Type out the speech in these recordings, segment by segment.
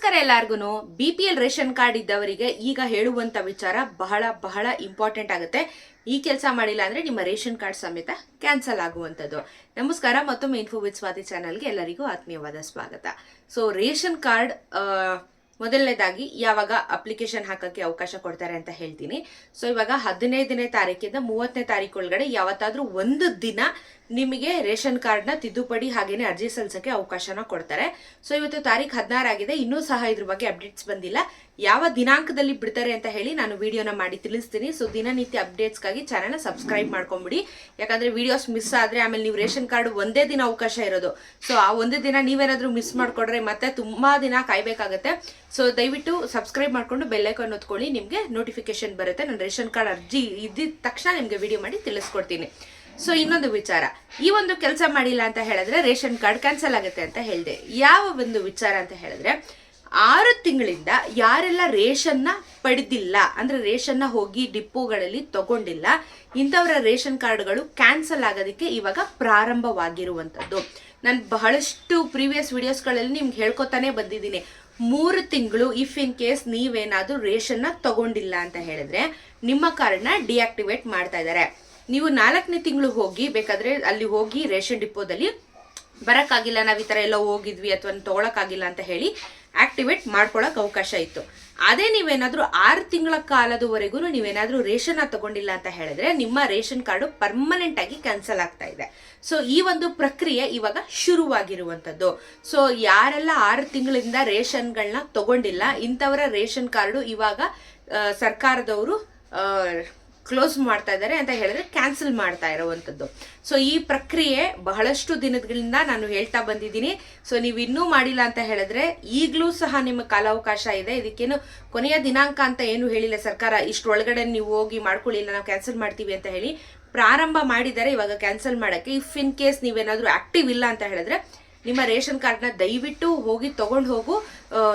ನಮಸ್ಕಾರ ಎಲ್ಲಾರ್ಗು B P L ration card ಇದ್ದವರಿಗೆ ಈಗ ಹೇಳುವಂತ ವಿಚಾರ ಬಹಳ ಬಹಳ ಇಂಪಾರ್ಟೆಂಟ್ ಆಗುತ್ತೆ. ಈ ಕೆಲಸ ಮಾಡಿಲ್ಲ ಅಂದ್ರೆ ನಿಮ್ಮ ರೇಷನ್ ಕಾರ್ಡ್ ಸಮೇತ ಕ್ಯಾನ್ಸಲ್ ಆಗುವಂಥದ್ದು. ನಮಸ್ಕಾರ, ಮತ್ತೊಮ್ಮೆ ಇನ್ಫೋ ವಿತ್ ಸ್ವಾತಿ ಚಾನಲ್ಗೆ ಎಲ್ಲರಿಗೂ ಆತ್ಮೀಯವಾದ ಸ್ವಾಗತ. ಸೊ ರೇಷನ್ ಕಾರ್ಡ್ ಮೊದಲನೇದಾಗಿ ಯಾವಾಗ ಅಪ್ಲಿಕೇಶನ್ ಹಾಕಕ್ಕೆ ಅವಕಾಶ ಕೊಡ್ತಾರೆ ಅಂತ ಹೇಳ್ತೀನಿ. ಸೊ ಇವಾಗ ಹದಿನೈದನೇ ತಾರೀಕಿಂದ ಮೂವತ್ತನೇ ತಾರೀಕು ಒಳಗಡೆ ಯಾವತ್ತಾದ್ರೂ ಒಂದು ದಿನ ನಿಮಗೆ ರೇಷನ್ ಕಾರ್ಡ್ನ ತಿದ್ದುಪಡಿ ಹಾಗೇನೆ ಅರ್ಜಿ ಸಲ್ಲಿಸೋಕ್ಕೆ ಅವಕಾಶನ ಕೊಡ್ತಾರೆ. ಸೊ ಇವತ್ತು ತಾರೀಕು ಹದಿನಾರಾಗಿದೆ ಇನ್ನೂ ಸಹ ಇದ್ರ ಬಗ್ಗೆ ಅಪ್ಡೇಟ್ಸ್ ಬಂದಿಲ್ಲ. ಯಾವ ದಿನಾಂಕದಲ್ಲಿ ಬಿಡ್ತಾರೆ ಅಂತ ಹೇಳಿ ನಾನು ವಿಡಿಯೋನ ಮಾಡಿ ತಿಳಿಸ್ತೀನಿ. ಸೊ ದಿನನಿತ್ಯ ಅಪ್ಡೇಟ್ಸ್ಗಾಗಿ ಚಾನಲ್ನ ಸಬ್ಸ್ಕ್ರೈಬ್ ಮಾಡ್ಕೊಂಬಿಡಿ. ಯಾಕಂದ್ರೆ ವಿಡಿಯೋಸ್ ಮಿಸ್ ಆದ್ರೆ ಆಮೇಲೆ ನೀವು ರೇಷನ್ ಕಾರ್ಡ್ ಒಂದೇ ದಿನ ಅವಕಾಶ ಇರೋದು. ಸೊ ಆ ಒಂದೇ ದಿನ ನೀವೇನಾದರೂ ಮಿಸ್ ಮಾಡಿಕೊಡ್ರೆ ಮತ್ತೆ ತುಂಬಾ ದಿನ ಕಾಯಬೇಕಾಗತ್ತೆ. ಸೊ ದಯವಿಟ್ಟು ಸಬ್ಸ್ಕ್ರೈಬ್ ಮಾಡ್ಕೊಂಡು ಬೆಲ್ಲೈಕಾನ್ ಒತ್ಕೊಳ್ಳಿ. ನಿಮಗೆ ನೋಟಿಫಿಕೇಶನ್ ಬರುತ್ತೆ. ನಾನು ರೇಷನ್ ಕಾರ್ಡ್ ಅರ್ಜಿ ಇದ್ದಿದ ತಕ್ಷಣ ನಿಮಗೆ ವಿಡಿಯೋ ಮಾಡಿ ತಿಳಿಸ್ಕೊಡ್ತೀನಿ. ಸೊ ಇನ್ನೊಂದು ವಿಚಾರ. ಈ ಒಂದು ಕೆಲಸ ಮಾಡಿಲ್ಲ ಅಂತ ಹೇಳಿದ್ರೆ ರೇಷನ್ ಕಾರ್ಡ್ ಕ್ಯಾನ್ಸಲ್ ಆಗುತ್ತೆ ಅಂತ ಹೇಳಿದೆ. ಯಾವ ಒಂದು ವಿಚಾರ ಅಂತ ಹೇಳಿದ್ರೆ, ಆರು ತಿಂಗಳಿಂದ ಯಾರೆಲ್ಲ ರೇಷನ್ನ ಪಡೆದಿಲ್ಲ, ಅಂದ್ರೆ ರೇಷನ್ನ ಹೋಗಿ ಡಿಪೋಗಳಲ್ಲಿ ತಗೊಂಡಿಲ್ಲ, ಇಂಥವರ ರೇಷನ್ ಕಾರ್ಡ್ಗಳು ಕ್ಯಾನ್ಸಲ್ ಆಗೋದಕ್ಕೆ ಇವಾಗ ಪ್ರಾರಂಭವಾಗಿರುವಂಥದ್ದು. ನಾನು ಬಹಳಷ್ಟು ಪ್ರೀವಿಯಸ್ ವಿಡಿಯೋಸ್ಗಳಲ್ಲಿ ನಿಮ್ಗೆ ಹೇಳ್ಕೊತಾನೆ ಬಂದಿದ್ದೀನಿ. ಮೂರು ತಿಂಗಳು ಇಫ್ ಇನ್ ಕೇಸ್ ನೀವೇನಾದರೂ ರೇಷನ್ನ ತಗೊಂಡಿಲ್ಲ ಅಂತ ಹೇಳಿದ್ರೆ, ನಿಮ್ಮ ಕಾರ್ಡ್ನ ಡಿಆಕ್ಟಿವೇಟ್ ಮಾಡ್ತಾ ಇದ್ದಾರೆ. ನೀವು ನಾಲ್ಕನೇ ತಿಂಗಳು ಹೋಗಿ, ಬೇಕಾದ್ರೆ ಅಲ್ಲಿ ಹೋಗಿ ರೇಷನ್ ಡಿಪೋದಲ್ಲಿ ಬರೋಕ್ಕಾಗಿಲ್ಲ, ನಾವು ಈ ಥರ ಎಲ್ಲ ಹೋಗಿದ್ವಿ ಅಥವಾ ತೊಗೊಳಕ್ಕಾಗಿಲ್ಲ ಅಂತ ಹೇಳಿ ಆಕ್ಟಿವೇಟ್ ಮಾಡ್ಕೊಳಕ್ ಅವಕಾಶ ಇತ್ತು. ಅದೇ ನೀವೇನಾದರೂ ಆರು ತಿಂಗಳ ಕಾಲದವರೆಗೂ ನೀವೇನಾದರೂ ರೇಷನ್ ತಗೊಂಡಿಲ್ಲ ಅಂತ ಹೇಳಿದ್ರೆ ನಿಮ್ಮ ರೇಷನ್ ಕಾರ್ಡು ಪರ್ಮನೆಂಟ್ ಆಗಿ ಕ್ಯಾನ್ಸಲ್ ಆಗ್ತಾ ಇದೆ. ಸೊ ಈ ಒಂದು ಪ್ರಕ್ರಿಯೆ ಇವಾಗ ಶುರುವಾಗಿರುವಂಥದ್ದು. ಸೊ ಯಾರೆಲ್ಲ ಆರು ತಿಂಗಳಿಂದ ರೇಷನ್ಗಳನ್ನ ತಗೊಂಡಿಲ್ಲ, ಇಂಥವರ ರೇಷನ್ ಕಾರ್ಡು ಇವಾಗ ಸರ್ಕಾರದವರು ಕ್ಲೋಸ್ ಮಾಡ್ತಾ ಇದ್ದಾರೆ ಅಂತ ಹೇಳಿದ್ರೆ ಕ್ಯಾನ್ಸಲ್ ಮಾಡ್ತಾ ಇರುವಂಥದ್ದು ಸೊ ಈ ಪ್ರಕ್ರಿಯೆ ಬಹಳಷ್ಟು ದಿನಗಳಿಂದ ನಾನು ಹೇಳ್ತಾ ಬಂದಿದ್ದೀನಿ. ಸೊ ನೀವು ಇನ್ನೂ ಮಾಡಿಲ್ಲ ಅಂತ ಹೇಳಿದ್ರೆ ಈಗಲೂ ಸಹ ನಿಮ್ಮ ಕಾಲಾವಕಾಶ ಇದೆ. ಇದಕ್ಕೇನು ಕೊನೆಯ ದಿನಾಂಕ ಅಂತ ಏನು ಹೇಳಿಲ್ಲ. ಸರ್ಕಾರ ಇಷ್ಟರೊಳಗಡೆ ನೀವು ಹೋಗಿ ಮಾಡ್ಕೊಳ್ಳಿಲ್ಲ ನಾವು ಕ್ಯಾನ್ಸಲ್ ಮಾಡ್ತೀವಿ ಅಂತ ಹೇಳಿ ಪ್ರಾರಂಭ ಮಾಡಿದ್ದಾರೆ. ಇವಾಗ ಕ್ಯಾನ್ಸಲ್ ಮಾಡೋಕ್ಕೆ ಇಫ್ ಇನ್ ಕೇಸ್ ನೀವೇನಾದರೂ ಆಕ್ಟಿವ್ ಇಲ್ಲ ಅಂತ ಹೇಳಿದ್ರೆ ನಿಮ್ಮ ರೇಷನ್ ಕಾರ್ಡ್ನ ದಯವಿಟ್ಟು ಹೋಗಿ ತಗೊಂಡು ಹೋಗು.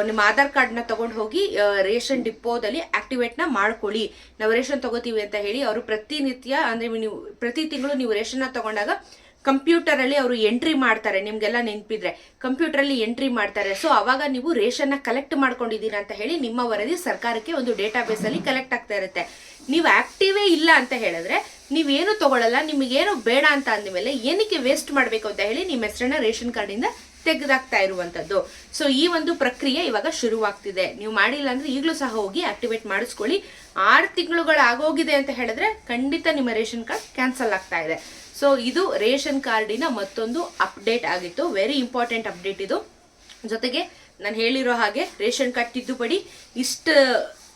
ನಿಮ್ಮ ಆಧಾರ್ ಕಾರ್ಡ್ನ ತಗೊಂಡು ಹೋಗಿ ರೇಷನ್ ಡಿಪೋದಲ್ಲಿ ಆಕ್ಟಿವೇಟ್ನ ಮಾಡ್ಕೊಳ್ಳಿ. ನಾವು ರೇಷನ್ ತಗೋತೀವಿ ಅಂತ ಹೇಳಿ ಅವರು ಪ್ರತಿನಿತ್ಯ, ಅಂದರೆ ನೀವು ಪ್ರತಿ ತಿಂಗಳು ನೀವು ರೇಷನ್ನ ತಗೊಂಡಾಗ ಕಂಪ್ಯೂಟರ್ ಅಲ್ಲಿ ಅವರು ಎಂಟ್ರಿ ಮಾಡ್ತಾರೆ, ನಿಮಗೆಲ್ಲ ನೆನಪಿದ್ರೆ. ಕಂಪ್ಯೂಟರ್ ಅಲ್ಲಿ ಎಂಟ್ರಿ ಮಾಡ್ತಾರೆ. ಸೊ ಅವಾಗ ನೀವು ರೇಷನ್ನ ಕಲೆಕ್ಟ್ ಮಾಡ್ಕೊಂಡಿದ್ದೀರಾ ಅಂತ ಹೇಳಿ ನಿಮ್ಮ ವರದಿ ಸರ್ಕಾರಕ್ಕೆ ಒಂದು ಡೇಟಾಬೇಸ್ ಅಲ್ಲಿ ಕಲೆಕ್ಟ್ ಆಗ್ತಾ ಇರುತ್ತೆ. ನೀವು ಆಕ್ಟಿವೇ ಇಲ್ಲ ಅಂತ ಹೇಳಿದ್ರೆ, ನೀವೇನು ತಗೊಳ್ಳಲ್ಲ ನಿಮಗೇನು ಬೇಡ ಅಂತ ಅಂದಮೇಲೆ ಏನಕ್ಕೆ ವೇಸ್ಟ್ ಮಾಡಬೇಕು ಅಂತ ಹೇಳಿ ನಿಮ್ಮ ಹೆಸರನ್ನ ರೇಷನ್ ಕಾರ್ಡಿಂದ ತೆಗೆದಾಕ್ತಾ ಇರುವಂತದ್ದು. ಸೊ ಈ ಒಂದು ಪ್ರಕ್ರಿಯೆ ಇವಾಗ ಶುರುವಾಗ್ತಿದೆ. ನೀವು ಮಾಡಿಲ್ಲ ಅಂದ್ರೆ ಈಗಲೂ ಸಹ ಹೋಗಿ ಆಕ್ಟಿವೇಟ್ ಮಾಡಿಸ್ಕೊಳ್ಳಿ. ಆರು ತಿಂಗಳುಗಳು ಆಗೋಗಿದೆ ಅಂತ ಹೇಳಿದ್ರೆ ಖಂಡಿತ ನಿಮ್ಮ ರೇಷನ್ ಕಾರ್ಡ್ ಕ್ಯಾನ್ಸಲ್ ಆಗ್ತಾ ಇದೆ. ಸೊ ಇದು ರೇಷನ್ ಕಾರ್ಡಿನ ಮತ್ತೊಂದು ಅಪ್ಡೇಟ್ ಆಗಿತ್ತು. ವೆರಿ ಇಂಪಾರ್ಟೆಂಟ್ ಅಪ್ಡೇಟ್ ಇದು. ಜೊತೆಗೆ ನಾನು ಹೇಳಿರೋ ಹಾಗೆ ರೇಷನ್ ಕಾರ್ಡ್ ತಿದ್ದುಪಡಿ ಇಷ್ಟ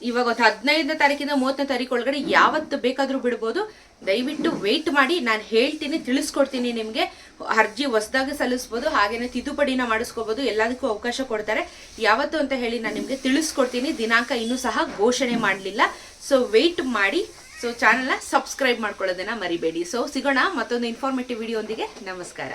ಇವಾಗ ಒಂದು ಹದಿನೈದನೇ ತಾರೀಕಿಂದ ಮೂವತ್ತನೇ ತಾರೀಕು ಒಳಗಡೆ ಯಾವತ್ತು ಬೇಕಾದರೂ ಬಿಡ್ಬೋದು. ದಯವಿಟ್ಟು ವೆಯ್ಟ್ ಮಾಡಿ. ನಾನು ಹೇಳ್ತೀನಿ, ತಿಳಿಸ್ಕೊಡ್ತೀನಿ ನಿಮಗೆ. ಅರ್ಜಿ ಹೊಸದಾಗಿ ಸಲ್ಲಿಸ್ಬೋದು, ಹಾಗೇನೆ ತಿದ್ದುಪಡಿನ ಮಾಡಿಸ್ಕೋಬೋದು, ಎಲ್ಲದಕ್ಕೂ ಅವಕಾಶ ಕೊಡ್ತಾರೆ. ಯಾವತ್ತು ಅಂತ ಹೇಳಿ ನಾನು ನಿಮಗೆ ತಿಳಿಸ್ಕೊಡ್ತೀನಿ. ದಿನಾಂಕ ಇನ್ನೂ ಸಹ ಘೋಷಣೆ ಮಾಡಲಿಲ್ಲ. ಸೊ ವೆಯ್ಟ್ ಮಾಡಿ. ಸೊ ಚಾನಲ್ನ ಸಬ್ಸ್ಕ್ರೈಬ್ ಮಾಡ್ಕೊಳ್ಳೋದನ್ನು ಮರಿಬೇಡಿ. ಸೊ ಸಿಗೋಣ ಮತ್ತೊಂದು ಇನ್ಫಾರ್ಮೇಟಿವ್ ವಿಡಿಯೋ ನಮಸ್ಕಾರ.